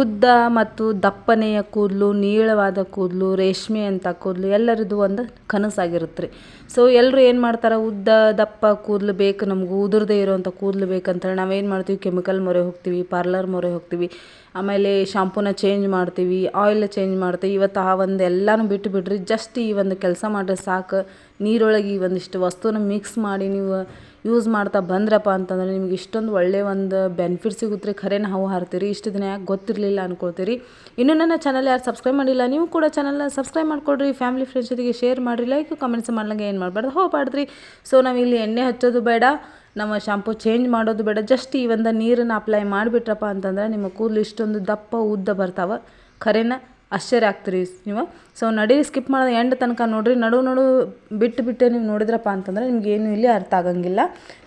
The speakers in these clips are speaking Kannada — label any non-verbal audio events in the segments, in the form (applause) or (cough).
ಉದ್ದ ಮತ್ತು ದಪ್ಪನೆಯ ಕೂದಲು, ನೀಳವಾದ ಕೂದಲು, ರೇಷ್ಮೆ ಅಂತ ಕೂದಲು ಎಲ್ಲರದ್ದು ಒಂದು ಕನಸಾಗಿರುತ್ತೆ ರೀ. ಸೊ ಎಲ್ಲರೂ ಏನು ಮಾಡ್ತಾರೆ? ಉದ್ದ, ದಪ್ಪ ಕೂದಲು ಬೇಕು, ನಮಗೆ ಉದುರದೇ ಇರೋವಂಥ ಕೂದಲು ಬೇಕಂತೇಳಿ ನಾವೇನು ಮಾಡ್ತೀವಿ? ಕೆಮಿಕಲ್ ಮೊರೆ ಹೋಗ್ತೀವಿ, ಪಾರ್ಲರ್ ಮೊರೆ ಹೋಗ್ತೀವಿ, ಆಮೇಲೆ ಶಾಂಪೂನ ಚೇಂಜ್ ಮಾಡ್ತೀವಿ, ಆಯಿಲ್ ಚೇಂಜ್ ಮಾಡ್ತೀವಿ. ಇವತ್ತು ಆ ಒಂದು ಎಲ್ಲನೂ ಬಿಟ್ಟು ಬಿಡ್ರಿ, ಜಸ್ಟ್ ಈ ಒಂದು ಕೆಲಸ ಮಾಡಿದ್ರೆ ಸಾಕು. ನೀರೊಳಗೆ ಈ ಒಂದಿಷ್ಟು ವಸ್ತುನ ಮಿಕ್ಸ್ ಮಾಡಿ ನೀವು ಯೂಸ್ ಮಾಡ್ತಾ ಬಂದ್ರಪ್ಪ ಅಂತಂದ್ರೆ ನಿಮ್ಗೆ ಇಷ್ಟೊಂದು ಒಳ್ಳೆಯ ಒಂದು ಬೆನಿಫಿಟ್ ಸಿಗುತ್ತೆ ರೀ. ಖರೆ ನಾವು ಹಾರ್ತೀರಿ? ಇಷ್ಟು ದಿನ ಯಾಕೆ ಗೊತ್ತಿರಲಿಲ್ಲ ಅನ್ಕೊಳ್ತೀರಿ. ಇನ್ನೂ ನನ್ನ ಚಾನಲ್ ಯಾರು ಸಬ್ಸ್ಕ್ರೈಬ್ ಮಾಡಿಲ್ಲ, ನೀವು ಕೂಡ ಚಾನಲ್ನ ಸಬ್ಸ್ಕ್ರೈಬ್ ಮಾಡ್ಕೊಡ್ರಿ. ಫ್ಯಾಮಿಲಿ ಫ್ರೆಂಡ್ಸ್ ಜೊತೆಗೆ ಶೇರ್ ಮಾಡಿರಿ ಲೈಕ್ ಕಮೆಂಟ್ಸ್ ಮಾಡ್ಲಂಗೆ ಏನು ಮಾಡಬಾರ್ದು? ಹೋಗ್ಬಾರ್ದ್ರಿ ಸೊ ನಾವು ಇಲ್ಲಿ ಎಣ್ಣೆ ಹಚ್ಚೋದು ಬೇಡ, ನಮ್ಮ ಶಾಂಪು ಚೇಂಜ್ ಮಾಡೋದು ಬೇಡ. ಜಸ್ಟ್ ಈ ಒಂದು ನೀರನ್ನು ಅಪ್ಲೈ ಮಾಡಿಬಿಟ್ರಪ್ಪ ಅಂತಂದ್ರೆ ನಿಮ್ಮ ಕೂದಲು ಇಷ್ಟೊಂದು ದಪ್ಪ, ಉದ್ದ ಬರ್ತಾವೆ. ಖರೇನ? ಆಶ್ಚರ್ಯ ಆಗ್ತೀರಿ ನೀವು. ಸೊ ನಡಿ ಸ್ಕಿಪ್ ಮಾಡೋದು ಎಂಡ್ ತನಕ ನೋಡಿರಿ. ನಡು ನಡು ಬಿಟ್ಟು ಬಿಟ್ಟು ನೀವು ನೋಡಿದ್ರಪ್ಪ ಅಂತಂದ್ರೆ ನಿಮ್ಗೆ ಏನು ಇಲ್ಲಿ ಅರ್ಥ ಆಗಂಗಿಲ್ಲ.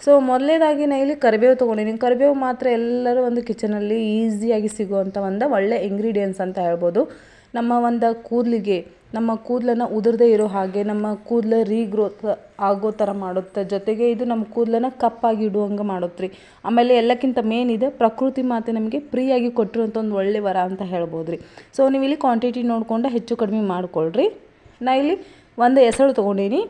ಸೊ ಮೊದಲನೇದಾಗಿ ನಾ ಇಲ್ಲಿ ಕರಿಬೇವು ತೊಗೊಂಡಿನಿ. ಕರಿಬೇವು ಮಾತ್ರ ಎಲ್ಲರೂ ಒಂದು ಕಿಚನಲ್ಲಿ ಈಸಿಯಾಗಿ ಸಿಗುವಂಥ ಒಂದು ಒಳ್ಳೆ ಇಂಗ್ರೀಡಿಯೆಂಟ್ಸ್ ಅಂತ ಹೇಳ್ಬೋದು. ನಮ್ಮ ಒಂದು ಕೂದಲಿಗೆ, ನಮ್ಮ ಕೂದಲನ್ನ ಉದುರದೇ ಇರೋ ಹಾಗೆ, ನಮ್ಮ ಕೂದಲ ರೀಗ್ರೋತ್ ಆಗೋ ಥರ ಮಾಡುತ್ತೆ. ಜೊತೆಗೆ ಇದು ನಮ್ಮ ಕೂದಲನ್ನ ಕಪ್ಪಾಗಿ ಇಡುವಂಗೆ ಮಾಡುತ್ತೆ ರೀ ಆಮೇಲೆ ಎಲ್ಲಕ್ಕಿಂತ ಮೇನ್ ಇದೆ ಪ್ರಕೃತಿ ಮಾತೆ ನಮಗೆ ಫ್ರೀಯಾಗಿ ಕೊಟ್ಟಿರುವಂಥ ಒಂದು ಒಳ್ಳೆ ವರ ಅಂತ ಹೇಳ್ಬೋದು ರೀ ಸೊ ನೀವು ಇಲ್ಲಿ ಕ್ವಾಂಟಿಟಿ ನೋಡಿಕೊಂಡು ಹೆಚ್ಚು ಕಡಿಮೆ ಮಾಡ್ಕೊಳ್ರಿ. ನಾ ಇಲ್ಲಿ ಒಂದು ಎಸಳು ತೊಗೊಂಡೀನಿ.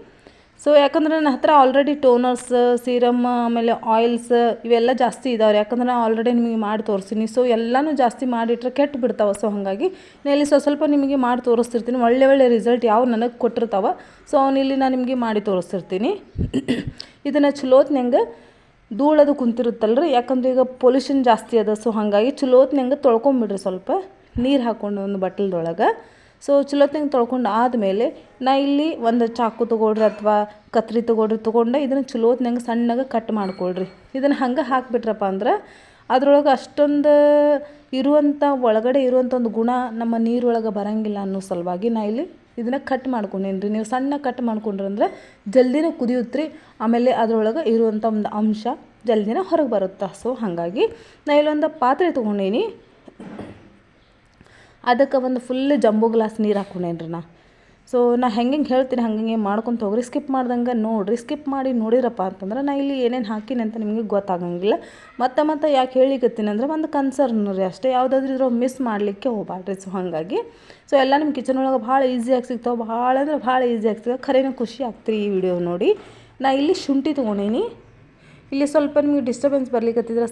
ಸೊ ಯಾಕಂದ್ರೆ ನನ್ನ ಹತ್ರ ಆಲ್ರೆಡಿ ಟೋನರ್ಸ್ ಸೀರಮ್ ಆಮೇಲೆ ಆಯಿಲ್ಸ್ ಇವೆಲ್ಲ ಜಾಸ್ತಿ ಇದಾವೆ ಯಾಕಂದ್ರೆ ನಾನು ಆಲ್ರೆಡಿ ನಿಮಗೆ ಮಾಡಿ ತೋರಿಸ್ತೀನಿ ಸೊ ಎಲ್ಲನೂ ಜಾಸ್ತಿ ಮಾಡಿಟ್ರೆ ಕೆಟ್ಟು ಬಿಡ್ತಾವೆ. ಸೊ ಹಾಗಾಗಿ ನಾನು ಇಲ್ಲಿ ಸ್ವಲ್ಪ ಸ್ವಲ್ಪ ನಿಮಗೆ ಮಾಡಿ ತೋರಿಸ್ತಿರ್ತೀನಿ. ಒಳ್ಳೆ ಒಳ್ಳೆ ರಿಸಲ್ಟ್ ಯಾವ ನನಗೆ ಕೊಟ್ಟಿರ್ತಾವೆ. ಸೊ ಅವನಿಲ್ಲಿ ನಾನು ನಿಮಗೆ ಮಾಡಿ ತೋರಿಸ್ತಿರ್ತೀನಿ. (coughs) ಇದನ್ನು ಚಲೋತ್ನಂಗೆ ಧೂಳದು ಕುಂತಿರುತ್ತಲ್ರಿ. ಯಾಕಂದ್ರೆ ಈಗ ಪೊಲ್ಯೂಷನ್ ಜಾಸ್ತಿ ಅದ. ಸೊ ಹಾಗಾಗಿ ಚಲೋತ್ನಂಗೆ ತೊಳ್ಕೊಂಬಿಡ್ರಿ ಸ್ವಲ್ಪ. ನೀರು ಹಾಕ್ಕೊಂಡು ಒಂದು ಬಟ್ಲದೊಳಗೆ. ಸೊ ಚಲೋತ್ನಂಗೆ ತೊಳ್ಕೊಂಡು ಆದಮೇಲೆ ನಾ ಇಲ್ಲಿ ಒಂದು ಚಾಕು ತೊಗೊಳ್ರಿ ಅಥವಾ ಕತ್ರಿ ತೊಗೊಳ್ರಿ, ತೊಗೊಂಡು ಇದನ್ನು ಚಲೋತ್ನಂಗೆ ಸಣ್ಣಗೆ ಕಟ್ ಮಾಡ್ಕೊಳ್ರಿ. ಇದನ್ನು ಹಂಗೆ ಹಾಕಿಬಿಟ್ರಪ್ಪ ಅಂದ್ರೆ ಅದ್ರೊಳಗೆ ಅಷ್ಟೊಂದು ಇರುವಂಥ ಒಳಗಡೆ ಇರುವಂಥ ಒಂದು ಗುಣ ನಮ್ಮ ನೀರೊಳಗೆ ಬರಂಗಿಲ್ಲ ಅನ್ನೋ ಸಲುವಾಗಿ ನಾ ಇಲ್ಲಿ ಇದನ್ನು ಕಟ್ ಮಾಡ್ಕೊಂಡೇನಿ ರೀ ನೀವು ಸಣ್ಣ ಕಟ್ ಮಾಡ್ಕೊಂಡ್ರಿ ಅಂದ್ರೆ ಜಲ್ದಿನ ಕುದಿಯುತ್ತೆ ರೀ ಆಮೇಲೆ ಅದ್ರೊಳಗೆ ಇರುವಂಥ ಒಂದು ಅಂಶ ಜಲ್ದಿನ ಹೊರಗೆ ಬರುತ್ತೆ. ಸೊ ಹಾಗಾಗಿ ನಾ ಇಲ್ಲೊಂದು ಪಾತ್ರೆ ತೊಗೊಂಡೀನಿ. ಅದಕ್ಕೆ ಒಂದು ಫುಲ್ ಜಂಬೋ ಗ್ಲಾಸ್ ನೀರು ಹಾಕೊಂಡೇನ್ರಿ ನಾ. ಸೊ ನಾ ಹೆಂಗೆ ಹೇಳ್ತೀನಿ ಹಂಗೆ ಮಾಡ್ಕೊಂತ ಹೋಗ್ರಿ. ಸ್ಕಿಪ್ ಮಾಡ್ದಂಗೆ ನೋಡಿರಿ ಸ್ಕಿಪ್ ಮಾಡಿ ನೋಡಿರಪ್ಪ ಅಂತಂದ್ರೆ ನಾ ಇಲ್ಲಿ ಏನೇನು ಹಾಕೀನಿ ಅಂತ ನಿಮಗೆ ಗೊತ್ತಾಗಂಗಿಲ್ಲ. ಮತ್ತೆ ಮತ್ತೆ ಯಾಕೆ ಹೇಳಿಕತ್ತೀನಿ ಅಂದರೆ ಒಂದು ಕನ್ಸರ್ನ್ ರೀ ಅಷ್ಟೇ. ಯಾವುದಾದ್ರೂ ಇದ್ರೂ ಮಿಸ್ ಮಾಡಲಿಕ್ಕೆ ಹೋಗ್ಬಾಡ್ರಿ ಸೊ ಹಾಗಾಗಿ ಸೊ ಎಲ್ಲ ನಿಮ್ಮ ಕಿಚನ್ ಒಳಗೆ ಭಾಳ ಈಸಿಯಾಗಿ ಸಿಗ್ತಾವೆ. ಭಾಳ ಅಂದ್ರೆ ಭಾಳ ಈಸಿಯಾಗಿ ಸಿಗ್ತಾವೆ. ಖರೇನೂ ಖುಷಿ ಆಗ್ತೀರಿ ಈ ವಿಡಿಯೋ ನೋಡಿ. ನಾ ಇಲ್ಲಿ ಶುಂಠಿ ತೊಗೊಂಡೀನಿ. ಇಲ್ಲಿ ಸ್ವಲ್ಪ ನಿಮಗೆ ಡಿಸ್ಟರ್ಬೆನ್ಸ್ ಬರ್ಲಿಕ್ಕತ್ತಿದ್ರೆ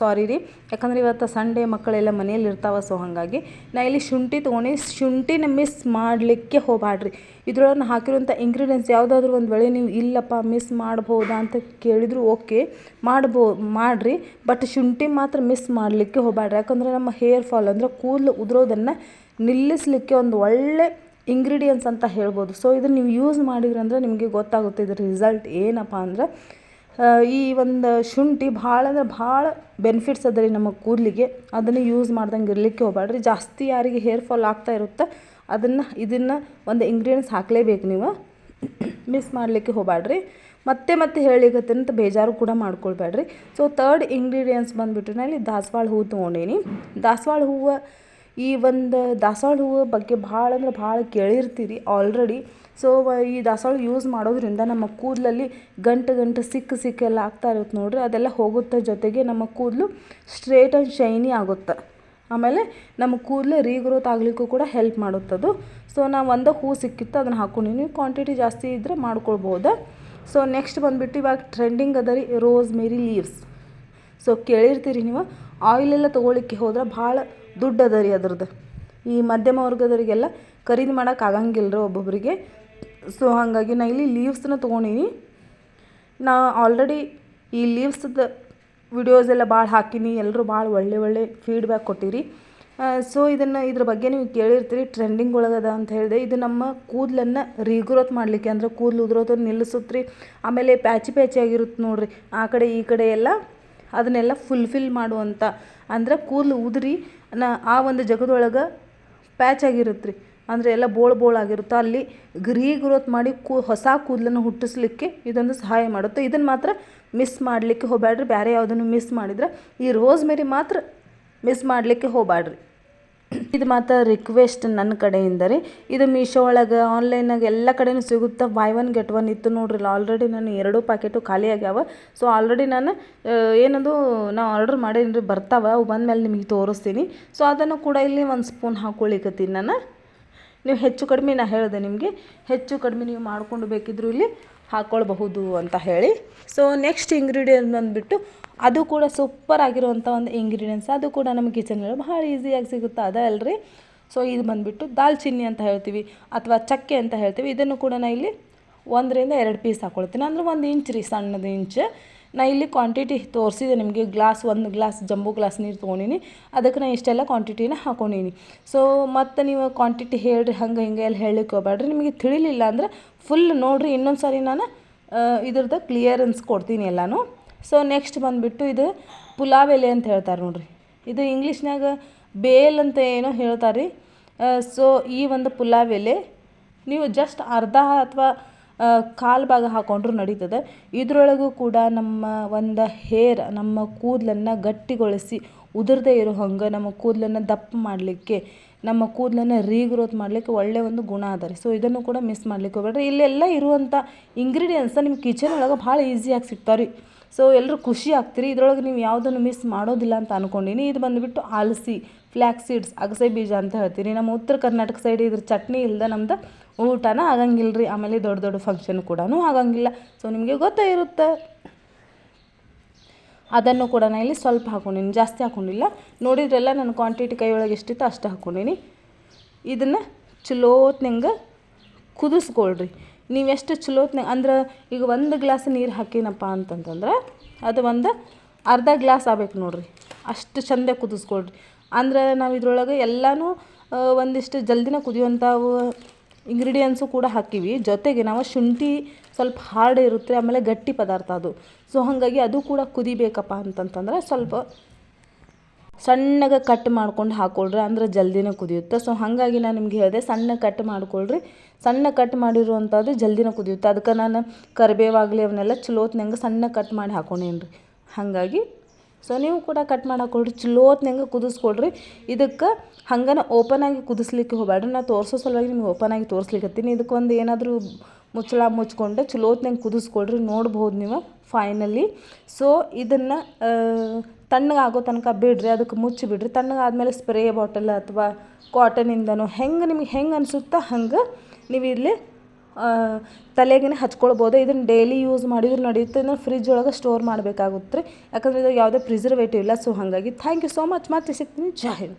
ಸಾರಿ ರೀ. ಯಾಕಂದ್ರೆ ಇವತ್ತು ಸಂಡೇ ಮಕ್ಕಳೆಲ್ಲ ಮನೆಯಲ್ಲಿ ಇರ್ತಾವ ಸೊ ಹಾಗಾಗಿ ನಾ ಇಲ್ಲಿ ಶುಂಠಿ ತೊಗೊಂಡು. ಶುಂಠಿನ ಮಿಸ್ ಮಾಡಲಿಕ್ಕೆ ಹೋಗ್ಬಾಡ್ರಿ ಇದ್ರೊಳಗೆ ಹಾಕಿರುವಂಥ ಇಂಗ್ರೀಡಿಯೆಂಟ್ಸ್ ಯಾವುದಾದ್ರೂ ಒಂದು ವೇಳೆ ನೀವು ಇಲ್ಲಪ್ಪ ಮಿಸ್ ಮಾಡ್ಬೋದಾ ಅಂತ ಕೇಳಿದ್ರು ಓಕೆ ಮಾಡ್ಬೋ, ಮಾಡಿರಿ. ಬಟ್ ಶುಂಠಿ ಮಾತ್ರ ಮಿಸ್ ಮಾಡಲಿಕ್ಕೆ ಹೋಗ್ಬಾಡ್ರಿ ಯಾಕಂದ್ರೆ ನಮ್ಮ ಹೇರ್ ಫಾಲ್ ಅಂದರೆ ಕೂದಲು ಉದುರೋದನ್ನು ನಿಲ್ಲಿಸಲಿಕ್ಕೆ ಒಂದು ಒಳ್ಳೆ ಇಂಗ್ರೀಡಿಯೆಂಟ್ಸ್ ಅಂತ ಹೇಳ್ಬೋದು. ಸೊ ಇದನ್ನು ನೀವು ಯೂಸ್ ಮಾಡಿದ್ರಂದ್ರೆ ನಿಮಗೆ ಗೊತ್ತಾಗುತ್ತೆ ಇದ್ರ ರಿಸಲ್ಟ್ ಏನಪ್ಪ ಅಂದ್ರೆ ಈ ಒಂದು ಶುಂಠಿ ಭಾಳ ಅಂದ್ರೆ ಭಾಳ ಬೆನಿಫಿಟ್ಸ್ ಅದ ರೀ ನಮ್ಮ ಕೂದಲಿಗೆ. ಅದನ್ನು ಯೂಸ್ ಮಾಡ್ದಂಗೆ ಇರಲಿಕ್ಕೆ ಹೋಗ್ಬೇಡ್ರಿ ಜಾಸ್ತಿ ಯಾರಿಗೆ ಹೇರ್ ಫಾಲ್ ಆಗ್ತಾ ಇರುತ್ತೆ ಅದನ್ನು, ಇದನ್ನು ಒಂದು ಇಂಗ್ರೀಡಿಯೆಂಟ್ಸ್ ಹಾಕಲೇಬೇಕು ನೀವು. ಮಿಸ್ ಮಾಡಲಿಕ್ಕೆ ಹೋಗ್ಬೇಡ್ರಿ ಮತ್ತೆ ಮತ್ತೆ ಹೇಳಿಕತ್ತಂತ ಬೇಜಾರು ಕೂಡ ಮಾಡ್ಕೊಳ್ಬೇಡ್ರಿ ಸೊ ತರ್ಡ್ ಇಂಗ್ರೀಡಿಯೆಂಟ್ಸ್ ಬಂದುಬಿಟ್ಟು ನಾನು ದಾಸವಾಳ ಹೂವು ತೊಗೊಂಡೇನಿ. ದಾಸವಾಳ ಹೂವು, ಈ ಒಂದು ದಾಸವಾಳ ಹೂವು ಬಗ್ಗೆ ಭಾಳ ಅಂದ್ರೆ ಭಾಳ ಕೇಳಿರ್ತೀರಿ ಆಲ್ರೆಡಿ ಸೊ ಈ ದಾಸವಾಳ ಯೂಸ್ ಮಾಡೋದ್ರಿಂದ ನಮ್ಮ ಕೂದಲಲ್ಲಿ ಗಂಟು ಗಂಟು ಸಿಕ್ಕ ಎಲ್ಲ ಆಗ್ತಾ ಇರುತ್ತೆ ನೋಡ್ರಿ. ಅದೆಲ್ಲ ಹೋಗುತ್ತೆ ಜೊತೆಗೆ ನಮ್ಮ ಕೂದಲು ಸ್ಟ್ರೇಟ್ ಆ್ಯಂಡ್ ಶೈನಿ ಆಗುತ್ತೆ. ಆಮೇಲೆ ನಮ್ಮ ಕೂದಲು ರೀಗ್ರೋತ್ ಆಗಲಿಕ್ಕೂ ಕೂಡ ಹೆಲ್ಪ್ ಮಾಡುತ್ತದು. ಸೊ ನಾವು ಒಂದು ಹೂ ಸಿಕ್ಕಿತ್ತು, ಅದನ್ನು ನೀವು ಕ್ವಾಂಟಿಟಿ ಜಾಸ್ತಿ ಇದ್ದರೆ ಮಾಡ್ಕೊಳ್ಬೋದು. ಸೊ ನೆಕ್ಸ್ಟ್ ಬಂದುಬಿಟ್ಟು ಇವಾಗ ಟ್ರೆಂಡಿಂಗ್ ಅದ ರೀ ರೋಸ್ ಮೇರಿ ಲೀವ್ಸ್ ಸೊ ಕೇಳಿರ್ತೀರಿ ನೀವು ಆಯಿಲೆಲ್ಲ ತೊಗೊಳಿಕ್ಕೆ ಹೋದ್ರೆ ಭಾಳ ದುಡ್ಡು ಅದ ರೀ ಅದ್ರದ್ದು. ಈ ಮಧ್ಯಮ ವರ್ಗದವರಿಗೆಲ್ಲ ಖರೀದಿ ಮಾಡೋಕೆ ಆಗಂಗಿಲ್ಲ ರೀ ಒಬ್ಬೊಬ್ಬರಿಗೆ ಸೊ ಹಾಗಾಗಿ ನಾ ಇಲ್ಲಿ ಲೀವ್ಸನ್ನ ತೊಗೊಂಡೀನಿ. ನಾ ಆಲ್ರೆಡಿ ಈ ಲೀವ್ಸದ ವಿಡಿಯೋಸ್ ಎಲ್ಲ ಭಾಳ ಹಾಕೀನಿ. ಎಲ್ಲರೂ ಭಾಳ ಒಳ್ಳೆ ಒಳ್ಳೆ ಫೀಡ್ಬ್ಯಾಕ್ ಕೊಟ್ಟಿರಿ. ಸೊ ಇದನ್ನು ಇದ್ರ ಬಗ್ಗೆ ನೀವು ಕೇಳಿರ್ತೀರಿ. ಟ್ರೆಂಡಿಂಗ್ ಒಳಗದ ಅಂತ ಹೇಳಿದೆ. ಇದು ನಮ್ಮ ಕೂದಲನ್ನು ರೀಗ್ರೋತ್ ಮಾಡಲಿಕ್ಕೆ ಅಂದರೆ ಕೂದಲು ಉದ್ರೋತ ನಿಲ್ಲಿಸುತ್ತೀರಿ ಆಮೇಲೆ ಪ್ಯಾಚಿ ಪ್ಯಾಚಿ ಆಗಿರುತ್ತೆ ನೋಡಿರಿ. ಆ ಕಡೆ ಈ ಕಡೆ ಎಲ್ಲ ಅದನ್ನೆಲ್ಲ ಫುಲ್ಫಿಲ್ ಮಾಡುವಂಥ ಅಂದ್ರೆ ಕೂದಲು ಉದುರಿ ನಾ ಆ ಒಂದು ಜಗದೊಳಗೆ ಪ್ಯಾಚ್ ಆಗಿರುತ್ತೆ ರೀ ಅಂದರೆ ಎಲ್ಲ ಬೋಳ್ ಬೋಳಾಗಿರುತ್ತೆ ಅಲ್ಲಿ ಗ್ರೀ ಗ್ರೋತ್ ಮಾಡಿ ಕೂ, ಹೊಸ ಕೂದಲನ್ನು ಹುಟ್ಟಿಸ್ಲಿಕ್ಕೆ ಇದೊಂದು ಸಹಾಯ ಮಾಡುತ್ತೆ. ಇದನ್ನು ಮಾತ್ರ ಮಿಸ್ ಮಾಡಲಿಕ್ಕೆ ಹೋಗಬೇಡ್ರಿ ಬೇರೆ ಯಾವುದನ್ನು ಮಿಸ್ ಮಾಡಿದ್ರೆ ಈ ರೋಸ್ ಮೇರಿ ಮಾತ್ರ ಮಿಸ್ ಮಾಡಲಿಕ್ಕೆ ಹೋಗಬೇಡ್ರಿ ಇದು ಮಾತ್ರ ರಿಕ್ವೆಸ್ಟ್ ನನ್ನ ಕಡೆಯಿಂದ ರೀ. ಇದು ಮೀಶೋ ಒಳಗೆ ಆನ್ಲೈನಾಗ ಎಲ್ಲ ಕಡೆನೂ ಸಿಗುತ್ತೆ? ಬೈ ಒನ್ ಗೆಟ್ ಒನ್ ಇತ್ತು ನೋಡ್ರಿ. ಆಲ್ರೆಡಿ ನಾನು ಎರಡೂ ಪ್ಯಾಕೆಟು ಖಾಲಿ ಆಗ್ಯಾವ. ಸೊ ಆಲ್ರೆಡಿ ನಾನು ಏನದು ನಾ ಆರ್ಡ್ರ್ ಮಾಡೀನಿ ರೀ ಬರ್ತಾವ. ಅವು ಬಂದಮೇಲೆ ನಿಮಗೆ ತೋರಿಸ್ತೀನಿ. ಸೊ ಅದನ್ನು ಕೂಡ ಇಲ್ಲಿ ಒಂದು ಸ್ಪೂನ್ ಹಾಕ್ಕೊಳಿಕತ್ತೀನಿ ನಾನು. ನೀವು ಹೆಚ್ಚು ಕಡಿಮೆ ನಾ ಹೇಳಿದೆ ನಿಮಗೆ, ಹೆಚ್ಚು ಕಡಿಮೆ ನೀವು ಮಾಡ್ಕೊಂಡು ಬೇಕಿದ್ರು ಇಲ್ಲಿ ಹಾಕ್ಕೊಳ್ಬಹುದು ಅಂತ ಹೇಳಿ. ಸೊ ನೆಕ್ಸ್ಟ್ ಇಂಗ್ರೀಡಿಯೆಂಟ್ ಬಂದುಬಿಟ್ಟು ಅದು ಕೂಡ ಸೂಪರ್ ಆಗಿರುವಂಥ ಒಂದು ಇಂಗ್ರೀಡಿಯೆಂಟ್ಸ್ ಅದು ಕೂಡ ನಮ್ಮ ಕಿಚನಲ್ಲಿ ಭಾಳ ಈಸಿಯಾಗಿ ಸಿಗುತ್ತೆ ಅದ ಅಲ್ರಿ? ಸೊ ಇದು ಬಂದುಬಿಟ್ಟು ದಾಲ್ಚಿನ್ನಿ ಅಂತ ಹೇಳ್ತೀವಿ, ಅಥವಾ ಚಕ್ಕೆ ಅಂತ ಹೇಳ್ತೀವಿ, ಇದನ್ನು ಕೂಡ ನಾ ಇಲ್ಲಿ ಒಂದರಿಂದ ಎರಡು ಪೀಸ್ ಹಾಕ್ಕೊಳ್ತೀನಿ ಅಂದ್ರೆ ಒಂದು ಇಂಚ್ ರೀ, ಸಣ್ಣದು ಇಂಚ್ ನಾ ಇಲ್ಲಿ ಕ್ವಾಂಟಿಟಿ ತೋರಿಸಿದೆ ನಿಮಗೆ ಗ್ಲಾಸ್ ಒಂದು ಗ್ಲಾಸ್ ಜಂಬೂ ಗ್ಲಾಸ್ ನೀರು ತೊಗೊಂಡಿನಿ. ಅದಕ್ಕೆ ನಾ ಇಷ್ಟೆಲ್ಲ ಕ್ವಾಂಟಿಟಿನ ಹಾಕೊಂಡೀನಿ. ಸೊ ಮತ್ತು ನೀವು ಕ್ವಾಂಟಿಟಿ ಹೇಳ್ರಿ, ಹಂಗೆ ಹಿಂಗೆ ಎಲ್ಲ ಹೇಳಲಿಕ್ಕೆ ಹೋಗ್ಬೇಡ್ರಿ ನಿಮಗೆ ತಿಳಿಲಿಲ್ಲ ಅಂದ್ರೆ ಫುಲ್ ನೋಡಿರಿ ಇನ್ನೊಂದು ಸಾರಿ ನಾನು ಇದ್ರದ್ದು ಕ್ಲಿಯರೆನ್ಸ್ ಕೊಡ್ತೀನಿ ಎಲ್ಲನೂ. ಸೊ ನೆಕ್ಸ್ಟ್ ಬಂದುಬಿಟ್ಟು ಇದು ಪುಲಾವ್ ಎಲೆ ಅಂತ ಹೇಳ್ತಾರೆ ನೋಡ್ರಿ. ಇದು ಇಂಗ್ಲೀಷ್ನಾಗ ಬೇಲ್ ಅಂತ ಏನೋ ಹೇಳ್ತಾರೆ ರೀ ಸೊ ಈ ಒಂದು ಪುಲಾವ್ ಎಲೆ, ನೀವು ಜಸ್ಟ್ ಅರ್ಧ ಅಥವಾ ಕಾಲು ಭಾಗ ಹಾಕೊಂಡ್ರೂ ನಡೀತದೆ. ಇದರೊಳಗೂ ಕೂಡ ನಮ್ಮ ಒಂದು ಹೇರ್, ನಮ್ಮ ಕೂದಲನ್ನು ಗಟ್ಟಿಗೊಳಿಸಿ ಉದುರದೇ ಇರೋ ಹಂಗೆ ನಮ್ಮ ಕೂದಲನ್ನು ದಪ್ಪ ಮಾಡಲಿಕ್ಕೆ, ನಮ್ಮ ಕೂದಲನ್ನು ರೀಗ್ರೋತ್ ಮಾಡಲಿಕ್ಕೆ ಒಳ್ಳೆಯ ಒಂದು ಗುಣ ಅದ ರೀ. ಸೊ ಇದನ್ನು ಕೂಡ ಮಿಸ್ ಮಾಡ್ಲಿಕ್ಕೆ ಹೋಗ್ಬೇಡ್ರಿ. ಇಲ್ಲೆಲ್ಲ ಇರುವಂಥ ಇಂಗ್ರೀಡಿಯೆಂಟ್ಸ ನಿಮ್ಮ ಕಿಚನ್ ಒಳಗೆ ಭಾಳ ಈಸಿಯಾಗಿ ಸಿಗ್ತಾವೆ ರೀ. ಸೊ ಎಲ್ಲರೂ ಖುಷಿ ಆಗ್ತೀರಿ? ಇದ್ರೊಳಗೆ ನೀವು ಯಾವುದನ್ನು ಮಿಸ್ ಮಾಡೋದಿಲ್ಲ ಅಂತ ಅನ್ಕೊಂಡೀನಿ. ಇದು ಬಂದುಬಿಟ್ಟು ಆಲಸಿ ಫ್ಲ್ಯಾಕ್ ಸೀಡ್ಸ್ ಅಗಸೆ ಬೀಜ ಅಂತ ಹೇಳ್ತೀನಿ ನಮ್ಮ ಉತ್ತರ ಕರ್ನಾಟಕ ಸೈಡ್ ಇದ್ರ ಚಟ್ನಿ ಇಲ್ಲದೆ ನಮ್ದು ಊಟನ ಆಗಂಗಿಲ್ಲ ರೀ. ಆಮೇಲೆ ದೊಡ್ಡ ದೊಡ್ಡ ಫಂಕ್ಷನ್ ಕೂಡ ಆಗಂಗಿಲ್ಲ. ಸೊ ನಿಮಗೆ ಗೊತ್ತೇ ಇರುತ್ತೆ. ಅದನ್ನು ಕೂಡ ನಾನು ಇಲ್ಲಿ ಸ್ವಲ್ಪ ಹಾಕೊಂಡಿನಿ. ಜಾಸ್ತಿ ಹಾಕೊಂಡಿಲ್ಲ. ನೋಡಿದ್ರೆಲ್ಲ ನನ್ನ ಕ್ವಾಂಟಿಟಿ ಕೈ ಒಳಗೆ ಎಷ್ಟಿತ್ತು ಅಷ್ಟು ಹಾಕೊಂಡಿನಿ. ಇದನ್ನು ಚಲೋತ್ನಂಗೆ ಕುದಿಸ್ಕೊಳ್ರಿ. ನೀವು ಎಷ್ಟು ಚಲೋತ್ನ ಅಂದ್ರೆ ಈಗ ಒಂದು ಗ್ಲಾಸ್ ನೀರು ಹಾಕಿನಪ್ಪ ಅಂತಂತಂದ್ರೆ ಅದು ಒಂದು ಅರ್ಧ ಗ್ಲಾಸ್ ಆಗ್ಬೇಕು ನೋಡಿರಿ. ಅಷ್ಟು ಚಂದ ಕುದಿಸ್ಕೊಳ್ರಿ. ಅಂದ್ರೆ ನಾವು ಇದ್ರೊಳಗೆ ಎಲ್ಲನೂ ಒಂದಿಷ್ಟು ಜಲ್ದಿನ ಕುದಿಯುವಂಥವು ಇಂಗ್ರೀಡಿಯೆಂಟ್ಸು ಕೂಡ ಹಾಕಿವಿ. ಜೊತೆಗೆ ನಾವು ಶುಂಠಿ ಸ್ವಲ್ಪ ಹಾರ್ಡ್ ಇರುತ್ತೆ, ಆಮೇಲೆ ಗಟ್ಟಿ ಪದಾರ್ಥ ಅದು. ಸೊ, ಹಾಗಾಗಿ ಅದು ಕೂಡ ಕುದಿಬೇಕಪ್ಪ ಅಂತಂತಂದ್ರೆ ಸ್ವಲ್ಪ ಸಣ್ಣಗೆ ಕಟ್ ಮಾಡ್ಕೊಂಡು ಹಾಕ್ಕೊಳ್ರಿ ಅಂದ್ರೆ ಜಲ್ದಿನೇ ಕುದಿಯುತ್ತೆ. ಸೊ ಹಾಗಾಗಿ ನಾನು ನಿಮ್ಗೆ ಹೇಳಿದೆ, ಸಣ್ಣ ಕಟ್ ಮಾಡ್ಕೊಳ್ರಿ. ಸಣ್ಣ ಕಟ್ ಮಾಡಿರುವಂಥದ್ದು ಜಲ್ದಿನೇ ಕುದಿಯುತ್ತೆ. ಅದಕ್ಕೆ ನಾನು ಕರಿಬೇವಾಗಲಿ ಅವನ್ನೆಲ್ಲ ಚಲೋತ್ನಂಗೆ ಸಣ್ಣ ಕಟ್ ಮಾಡಿ ಹಾಕೊಂಡೇನಿ ರೀ ಹಾಗಾಗಿ ಸೊ ನೀವು ಕೂಡ ಕಟ್ ಮಾಡಿ ಹಾಕೊಳ್ರಿ ಚಲೋತ್ನಂಗೆ ಕುದಿಸ್ಕೊಳ್ರಿ. ಇದಕ್ಕೆ ಹಂಗನ ಓಪನ್ ಆಗಿ ಕುದಿಸ್ಲಿಕ್ಕೆ ಹೋಗಬೇಡ್ರಿ ನಾ ತೋರಿಸೋ ಸಲುವಾಗಿ ನಿಮ್ಗೆ ಓಪನ್ ಆಗಿ ತೋರಿಸ್ಲಿಕ್ಕತ್ತೀನಿ ಇದಕ್ಕೆ ಒಂದು ಏನಾದರೂ ಮುಚ್ಚಳ ಮುಚ್ಕೊಂಡು ಚಲೋತ್ನಂಗೆ ಕುದಿಸ್ಕೊಳ್ರಿ, ನೋಡ್ಬೋದು ನೀವು ಫೈನಲಿ ಸೊ ಇದನ್ನು ತಣ್ಣಗೆ ಆಗೋ ತನಕ ಬಿಡ್ರಿ, ಅದಕ್ಕೆ ಮುಚ್ಚಿ ಬಿಡ್ರಿ ತಣ್ಣಗೆ ಆದಮೇಲೆ ಸ್ಪ್ರೇ ಬಾಟಲ್ ಅಥವಾ ಕಾಟನಿಂದನೋ ಹೆಂಗೆ ನಿಮಗೆ ಹೆಂಗೆ ಅನಿಸುತ್ತೋ ಹಂಗೆ ನೀವು ಇಲ್ಲಿ ತಲೆಗೇನೆ ಹಚ್ಕೊಳ್ಬೋದು. ಇದನ್ನು ಡೈಲಿ ಯೂಸ್ ಮಾಡಿದ್ರೆ ನಡೆಯುತ್ತೆ ಇದನ್ನು ಫ್ರಿಜ್ ಒಳಗೆ ಸ್ಟೋರ್ ಮಾಡಬೇಕಾಗುತ್ತೆ ರೀ. ಯಾಕಂದರೆ ಇದು ಯಾವುದೇ ಪ್ರಿಸರ್ವೇಟಿವ್ ಇಲ್ಲ ಸೊ ಹಾಗಾಗಿ ಥ್ಯಾಂಕ್ ಯು ಸೋ ಮಚ್ ಮತ್ತೆ ಸಿಗ್ತೀನಿ. ಜೈ ಹಿಂದ್.